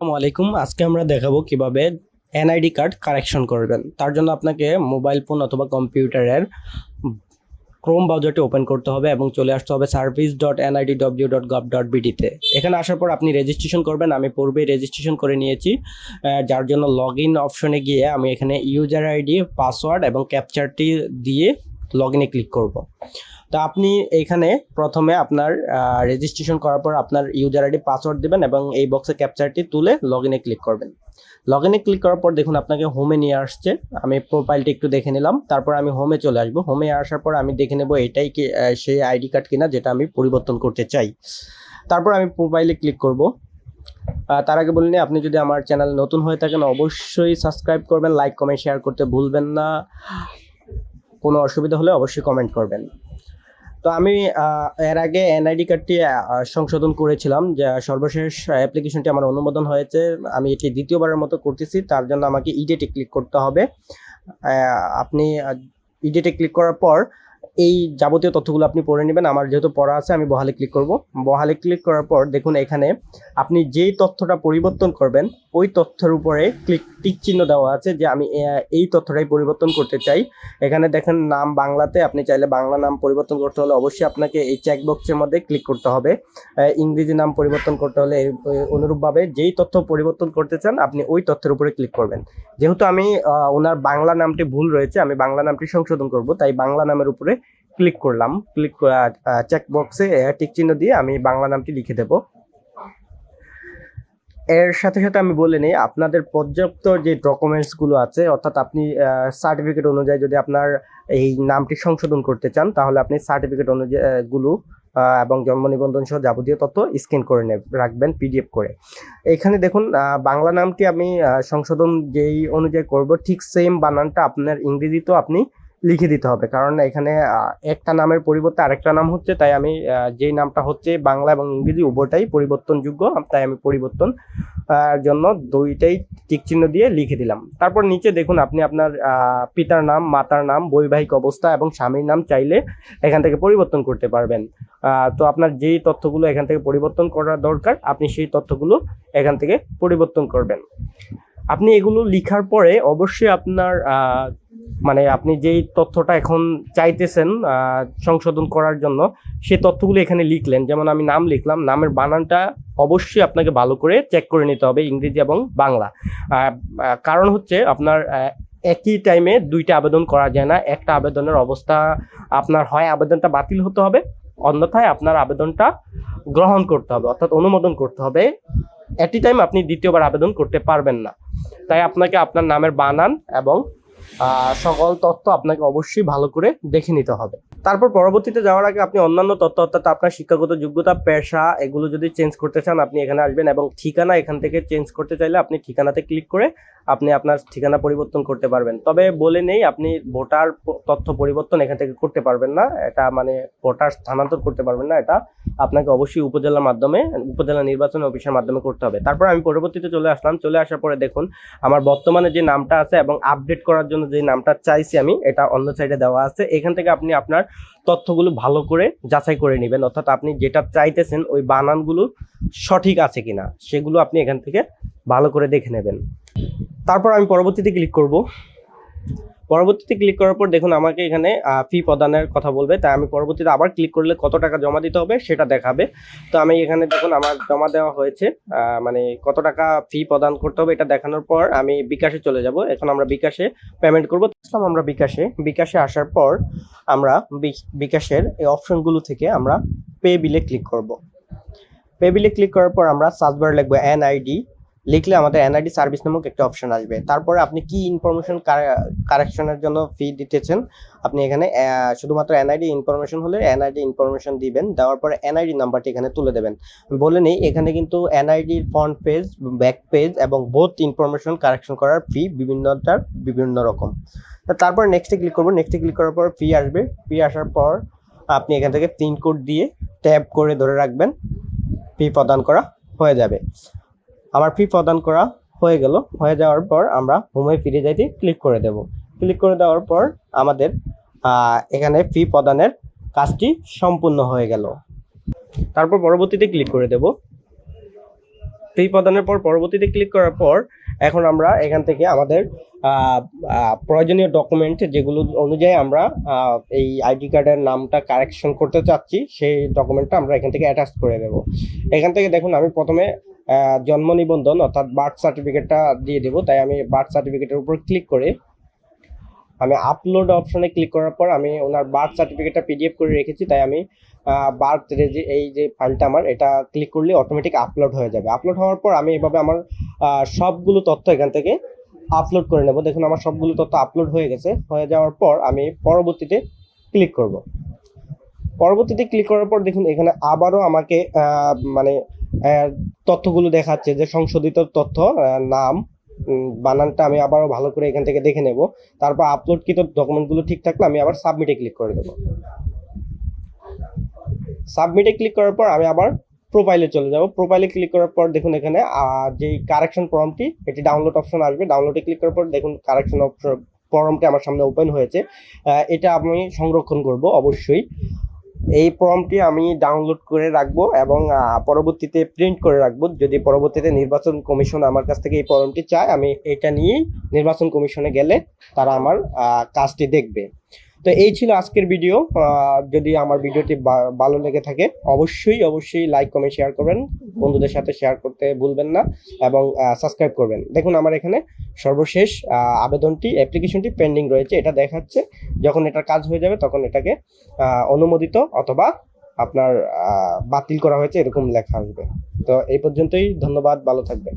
আসসালামু আলাইকুম। আজকে আমরা দেখাবো কীভাবে এনআইডি কার্ড কারেকশন করবেন। তার জন্য আপনাকে মোবাইল ফোন অথবা কম্পিউটারের ক্রোম ব্রাউজারটি ওপেন করতে হবে এবং চলে আসতে হবে service dot NID W dot gov dot বিডিতে এখানে আসার পর আপনি রেজিস্ট্রেশন করবেন। আমি পূর্বেই রেজিস্ট্রেশন করে নিয়েছি। যার জন্য লগ ইন অপশনে গিয়ে আমি এখানে ইউজার আইডি পাসওয়ার্ড এবং ক্যাপচারটি দিয়ে লগ ইনে ক্লিক করব। তো আপনি এখানে প্রথমে আপনার রেজিস্ট্রেশন করার পর আপনার ইউজার আইডি পাসওয়ার্ড দেবেন এবং এই বক্সে ক্যাপচারটি তুলে লগ ইনে ক্লিক করবেন। লগ ইনে ক্লিক করার পর দেখুন আপনাকে হোমে নিয়ে আসছে। আমি প্রোফাইলটি একটু দেখে নিলাম। তারপর আমি হোমে চলে আসব। হোমে আসার পর আমি দেখে নেব এটাই কি সেই আইডি কার্ড কিনা যেটা আমি পরিবর্তন করতে চাই। তারপর আমি প্রোফাইলে ক্লিক করব। তার আগে বলিনি, আপনি যদি আমার চ্যানেল নতুন হয়ে থাকেন, অবশ্যই সাবস্ক্রাইব করবেন লাইক কমেন্ট শেয়ার করতে ভুলবেন না। কোনো অসুবিধা হলে অবশ্যই কমেন্ট করবেন। তো আমি এর আগে এনআইডি কার্ডটি সংশোধন করেছিলাম যে সর্বশেষ অ্যাপ্লিকেশনটি আমার অনুমোদন হয়েছে। আমি এটি দ্বিতীয়বারের মতো করতেছি, তার জন্য আমাকে ইডেটে ক্লিক করতে হবে। আপনি ইডেটে ক্লিক করার পর এই যাবতীয় তথ্যগুলো আপনি পড়ে নেবেন। আমার যেহেতু পড়া আছে, আমি বহালে ক্লিক করব। বহালে ক্লিক করার পর দেখুন এখানে আপনি যেই তথ্যটা পরিবর্তন করবেন ওই তথ্যের উপরে ক্লিক টিক চিহ্ন দেওয়া আছে যে আমি এই তথ্যটাই পরিবর্তন করতে চাই। এখানে দেখেন নাম বাংলাতে, আপনি চাইলে বাংলা নাম পরিবর্তন করতে হলে অবশ্যই আপনাকে এই চেক বক্সের মধ্যে ক্লিক করতে হবে। ইংরেজি নাম পরিবর্তন করতে হলে অনুরূপভাবে যেই তথ্য পরিবর্তন করতে চান, আপনি ওই তথ্যের উপরে ক্লিক করবেন। যেহেতু আমি ওনার বাংলা নামটি ভুল রয়েছে, আমি বাংলা নামটি সংশোধন করব, তাই বাংলা নামের উপরে ক্লিক করলাম। ক্লিক চেক বক্সে টিক চিহ্ন দিয়ে আমি বাংলা নামটি লিখে দেব। এর সাথে সাথে আমি বলে নিই, আপনাদের পর্যাপ্ত যে ডকুমেন্টসগুলো আছে, অর্থাৎ আপনি সার্টিফিকেট অনুযায়ী যদি আপনার এই নামটি সংশোধন করতে চান, তাহলে আপনি সার্টিফিকেট অনুযায়ী গুলো এবং জন্ম নিবন্ধন সহ যাবতীয় তথ্য স্ক্যান করে রাখবেন পিডিএফ করে। এখানে দেখুন বাংলা নামটি আমি সংশোধন যেই অনুযায়ী করব, ঠিক সেম বানানটা আপনার ইংরেজিতেও আপনি লিখে দিতে হবে। কারণ এখানে একটা নামের পরিবর্তে আরেকটা নাম হচ্ছে, তাই আমি যেই নামটা হচ্ছে বাংলা এবং ইংরেজি উভয়টাই পরিবর্তনযোগ্য, তাই আমি পরিবর্তন জন্য দুইটাই চিহ্ন দিয়ে লিখে দিলাম। তারপর নিচে দেখুন, আপনি আপনার পিতার নাম, মাতার নাম, বৈবাহিক অবস্থা এবং স্বামীর নাম চাইলে এখান থেকে পরিবর্তন করতে পারবেন। তো আপনার যেই তথ্যগুলো এখান থেকে পরিবর্তন করা দরকার, আপনি সেই তথ্যগুলো এখান থেকে পরিবর্তন করবেন। আপনি এগুলো লিখার পরে অবশ্যই আপনার মানে আপনি যেই তথ্যটা এখন চাইতেছেন সংশোধন করার জন্য সেই তথ্যগুলো এখানে লিখলেন। যেমন আমি নাম লিখলাম, নামের বানানটা অবশ্যই আপনাকে ভালো করে চেক করে নিতে হবে, ইংরেজি এবং বাংলা। কারণ হচ্ছে আপনার একই টাইমে দুইটা আবেদন করা যায় না। একটা আবেদনের অবস্থা আপনার হয়, আবেদনটা বাতিল হতে হবে। অন্যথায় আপনার আবেদনটা গ্রহণ করতে হবে, অর্থাৎ অনুমোদন করতে হবে। এট টাইম আপনি দ্বিতীয়বার আবেদন করতে পারবেন না। তাই আপনাকে আপনার নামের বানান এবং সকল তথ্য আপনাকে অবশ্যই ভালো করে দেখে নিতে হবে। তারপর পরবর্তীতে যাওয়ার আগে আপনি অন্যান্য তথ্য, অর্থাৎ আপনার শিক্ষাগত যোগ্যতা, পেশা, এগুলো যদি চেঞ্জ করতে চান, আপনি এখানে আসবেন এবং ঠিকানা এখান থেকে চেঞ্জ করতে চাইলে আপনি ঠিকানাতে ক্লিক করে আপনি আপনার ঠিকানা পরিবর্তন করতে পারবেন। তবে বলে নেই, আপনি ভোটার তথ্য পরিবর্তন এখান থেকে করতে পারবেন না। এটা মানে ভোটার স্থানান্তর করতে পারবেন না, এটা আপনাকে অবশ্যই উপজেলার মাধ্যমে, উপজেলা নির্বাচন অফিসের মাধ্যমে করতে হবে। তারপর আমি পরবর্তীতে চলে আসলাম, চলে আসার পরে দেখুন, আমার বর্তমানে যে নামটা আছে এবং আপডেট করার জন্য যে নামটা চাইছি আমি, এটা অন্য সাইডে দেওয়া আছে। এখান থেকে আপনি আপনার তথ্যগুলো ভালো করে যাচাই করে নেবেন। অর্থাৎ আপনি যেটা চাইতেছেন ওই বানানগুলো সঠিক আছে কিনা, সেগুলো আপনি এখান থেকে ভালো করে দেখে নেবেন। তারপর আমি পরবর্তীতে ক্লিক করব। পরবর্তীতে ক্লিক করার পর দেখুন আমাকে এখানে ফি প্রদানের কথা বলবে। তাই আমি পরবর্তীতে আবার ক্লিক করলে কত টাকা জমা দিতে হবে সেটা দেখাবে। তো আমি এখানে দেখুন আমার জমা দেওয়া হয়েছে মানে কত টাকা ফি প্রদান করতে হবে এটা দেখানোর পর আমি বিকাশে চলে যাব। এখন আমরা বিকাশে পেমেন্ট করব। আসলাম আমরা বিকাশে। বিকাশে আসার পর আমরা বিকাশের এই অপশনগুলো থেকে আমরা পে বিলে ক্লিক করব। পে বিলে ক্লিক করার পর আমরা সার্চ বার লিখব এনআইডি লিখলে আমাদের এনআইডি সার্ভিস নামক একটা অপশন আসবে। তারপরে আপনি কি ইনফরমেশন কারেকশনের জন্য ফি দিতেছেন? আপনি এখানে শুধুমাত্র এনআইডি ইনফরমেশন হলে এনআইডি ইনফরমেশন দিবেন, দেওয়ার পরে এনআইডি নাম্বারটি এখানে তুলে দেবেন। বলে নেই, এখানে কিন্তু এনআইডির ফ্রন্ট পেজ ব্যাক পেজ এবং বোথ ইনফরমেশন কারেকশন করার ফি বিভিন্নটার বিভিন্ন রকম। তারপর নেক্সটে ক্লিক করব। নেক্সটে ক্লিক করার পর ফি আসবে। ফি আসার পর আপনি এখান থেকে পিন কোড দিয়ে ট্যাপ করে ধরে রাখবেন। ফি প্রদান করা হয়ে যাবে। আমার ফি প্রদান করা হয়ে গেল। হয়ে যাওয়ার পর আমরা হোমে ফিরে যাইতে ক্লিক করে দেব। ক্লিক করে দেওয়ার পর আমাদের এখানে ফি প্রদানের কাজটি সম্পূর্ণ হয়ে গেল। তারপর পরবর্তীতে ক্লিক করে দেব। ফি প্রদানের পর পরবর্তীতে ক্লিক করার পর এখন আমরা এখান থেকে আমাদের প্রয়োজনীয় ডকুমেন্ট যেগুলো অনুযায়ী আমরা এই আইডি কার্ডের নামটা কারেকশন করতে চাচ্ছি, সেই ডকুমেন্টটা আমরা এখান থেকে অ্যাটাচ করে দেব। এখান থেকে দেখুন, আমি প্রথমে জন্ম নিবন্ধন অর্থাৎ বার্থ সার্টিফিকেটটা দিয়ে দেবো, তাই আমি বার্থ সার্টিফিকেটের উপর ক্লিক করে, আমি আপলোড অপশনে ক্লিক করার পর আমি ওনার বার্থ সার্টিফিকেটটা পিডিএফ করে রেখেছি, তাই আমি বার্থ যে এই যে ফাইলটা আমার, এটা ক্লিক করলে অটোমেটিক আপলোড হয়ে যাবে। আপলোড হওয়ার পর আমি এভাবে আমার সবগুলো তথ্য এখান থেকে আপলোড করে নেব। দেখুন, আমার সবগুলো তথ্য আপলোড হয়ে গেছে। হয়ে যাওয়ার পর আমি পরবর্তীতে ক্লিক করব। পরবর্তীতে ক্লিক করার পর দেখুন, এখানে আবারও আমাকে মানে তথ্যগুলো দেখাচ্ছে যে সংশোধিত তথ্য নাম বানানটা আমি আবারও ভালো করে এখান থেকে দেখে নেব। তারপর আপলোডকৃত ডকুমেন্টগুলো ঠিক থাকলে আমি আবার সাবমিটে ক্লিক করে দেবো। সাবমিটে ক্লিক করার পর আমি আবার প্রোফাইলে চলে যাব। প্রোফাইলে ক্লিক করার পর দেখুন এখানে যেই কারেকশন ফর্মটি এটি ডাউনলোড অপশন আসবে। ডাউনলোডে ক্লিক করার পর দেখুন কারেকশন অপশন ফর্মটি আমার সামনে ওপেন হয়েছে। এটা আমি সংরক্ষণ করব অবশ্যই। এই ফর্মটি আমি ডাউনলোড করে রাখব এবং পরবর্তীতে প্রিন্ট করে রাখব। যদি পরবর্তীতে নির্বাচন কমিশন আমার কাছ থেকে এই ফর্মটি চায়, আমি এটা নিয়েই নির্বাচন কমিশনে গেলে তারা আমার কাজটি দেখবে। তো এই ছিল আজকের ভিডিও যদি আমার ভিডিওটি ভালো লেগে থাকে, অবশ্যই অবশ্যই লাইক কমেন্ট শেয়ার করবেন। বন্ধুদের সাথে শেয়ার করতে ভুলবেন না এবং সাবস্ক্রাইব করবেন। দেখুন আমার এখানে সর্বশেষ আবেদনটি অ্যাপ্লিকেশনটি পেন্ডিং রয়েছে। এটা দেখাচ্ছে যখন এটার কাজ হয়ে যাবে তখন এটাকে অনুমোদিত অথবা আপনার বাতিল করা হয়েছে, এরকম লেখা আসবে। তো এই পর্যন্তই, ধন্যবাদ, ভালো থাকবেন।